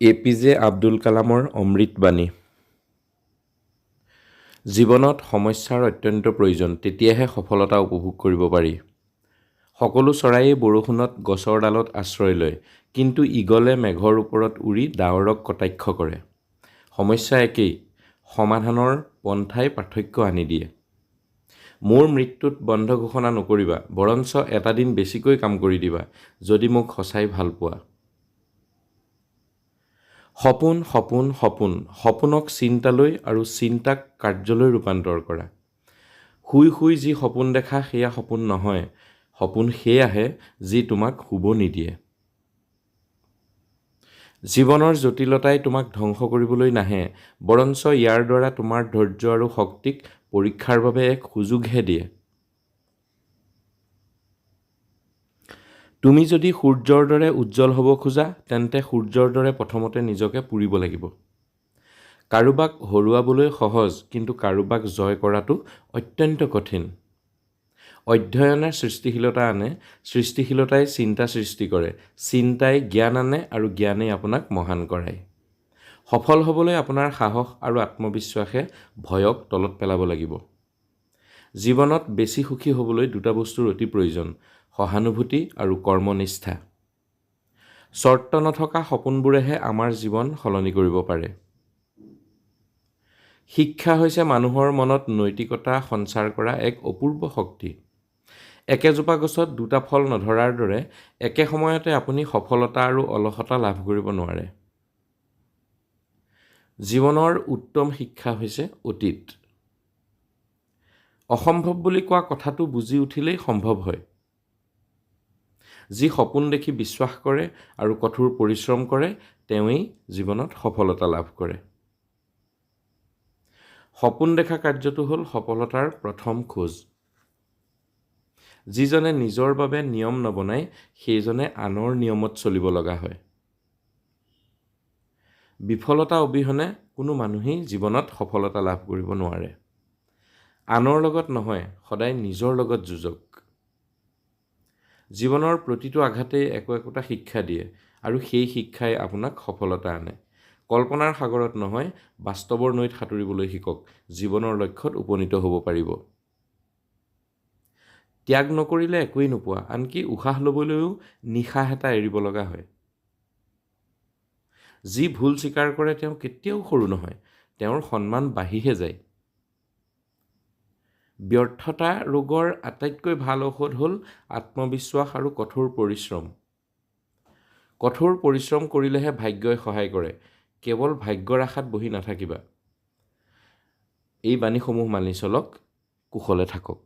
A P J Abdul কালামৰ অমৃতবাণী জীৱনত সমস্যাৰ অত্যন্ত প্ৰয়োজন তেতিয়াহে সফলতা উপভোগ কৰিব পাৰি। সকলো চৰাইয়ে বৰষুণত গছৰ ডালত আশ্ৰয় লয় কিন্তু ঈগলে মেঘৰ ওপৰত উৰি ডাৱৰক কটাক্ষ কৰে। সমস্যা একেই সমাধানৰ পন্থাই পাৰ্থক্য আনি দিয়ে। মোৰ মৃত্যুত বন্ধ ঘোষণা নকৰিবা বৰঞ্চ এটা দিন বেছিকৈ কাম কৰি দিবা যদি মোক সঁচাই ভাল পোৱা। সপোন সপোন সপোন সপোনক চিন্তালৈ আৰু চিন্তাক কাৰ্যলৈ ৰূপান্তৰ কৰা। শুই শুই যি সপোন দেখা সেয়া সপোন নহয় সপোন সেয়াহে যি তোমাক শুব নিদিয়ে। জীৱনৰ জটিলতাই তোমাক ধ্বংস কৰিবলৈ নাহে বৰঞ্চ ইয়াৰ দ্বাৰা তোমাৰ ধৈৰ্য আৰু শক্তিক পৰীক্ষাৰ বাবে এক সুযোগহে দিয়ে। তুমি যদি সূৰ্যৰ দৰে উজ্জ্বল হ'ব খোজা তেন্তে সূৰ্যৰ দৰে প্ৰথমতে নিজকে পুৰিব লাগিব। কাৰোবাক হৰুৱাবলৈ সহজ কিন্তু কাৰোবাক জয় কৰাটো অত্যন্ত কঠিন। অধ্যয়নে সৃষ্টিশীলতা আনে সৃষ্টিশীলতাই চিন্তা সৃষ্টি কৰে চিন্তাই জ্ঞান আনে আৰু জ্ঞানেই আপোনাক মহান কৰায়। সফল হ'বলৈ আপোনাৰ সাহস আৰু আত্মবিশ্বাসে ভয়ক তলত পেলাব লাগিব। জীৱনত বেছি সুখী হ'বলৈ দুটা বস্তুৰ অতি প্ৰয়োজন সহানুভূতি আৰু কৰ্মনিষ্ঠা। চৰ্ত নথকা সপোনবোৰেহে আমাৰ জীৱন সলনি কৰিব পাৰে। শিক্ষা হৈছে মানুহৰ মনত নৈতিকতা সঞ্চাৰ কৰা এক অপূৰ্ব শক্তি। একেজোপা গছত দুটা ফল নধৰাৰ দৰে একে সময়তে আপুনি সফলতা আৰু অলসতা লাভ কৰিব নোৱাৰে। জীৱনৰ উত্তম শিক্ষা হৈছে অতীত। অসম্ভৱ বুলি কোৱা কথাটো বুজি উঠিলেই সম্ভৱ হয়। যি সপোন দেখি বিশ্বাস কৰে আৰু কঠোৰ পৰিশ্ৰম কৰে তেওঁৱেই জীৱনত সফলতা লাভ কৰে। সপোন দেখা কাৰ্যটো হ'ল সফলতাৰ প্ৰথম খোজ। যিজনে নিজৰ বাবে নিয়ম নবনায় সেইজনে আনৰ নিয়মত চলিব লগা হয়। বিফলতা অবিহনে কোনো মানুহেই জীৱনত সফলতা লাভ কৰিব নোৱাৰে। আনৰ লগত নহয় সদায় নিজৰ লগত যুঁজক। জীৱনৰ প্ৰতিটো আঘাতেই একো একোটা শিক্ষা দিয়ে আৰু সেই শিক্ষাই আপোনাক সফলতা আনে। কল্পনাৰ সাগৰত নহয় বাস্তৱৰ নৈত সাঁতুৰিবলৈ শিকক জীৱনৰ লক্ষ্যত উপনীত হ'ব পাৰিব। ত্যাগ নকৰিলে একোৱেই নোপোৱা আনকি উশাহ ল'বলৈও নিশাহ এটা এৰিব লগা হয়। যি ভুল স্বীকাৰ কৰে তেওঁ কেতিয়াও সৰু নহয় তেওঁৰ সন্মান বাঢ়িহে যায়। ব্যৰ্থতা ৰোগৰ আটাইতকৈ ভাল ঔষধ হ'ল আত্মবিশ্বাস আৰু কঠোৰ পৰিশ্ৰম। কঠোৰ পৰিশ্ৰম কৰিলেহে ভাগ্যই সহায় কৰে। কেৱল ভাগ্যৰ আশাত বহি নাথাকিবা। এই বাণীসমূহ মানি চলক কুশলে থাকক।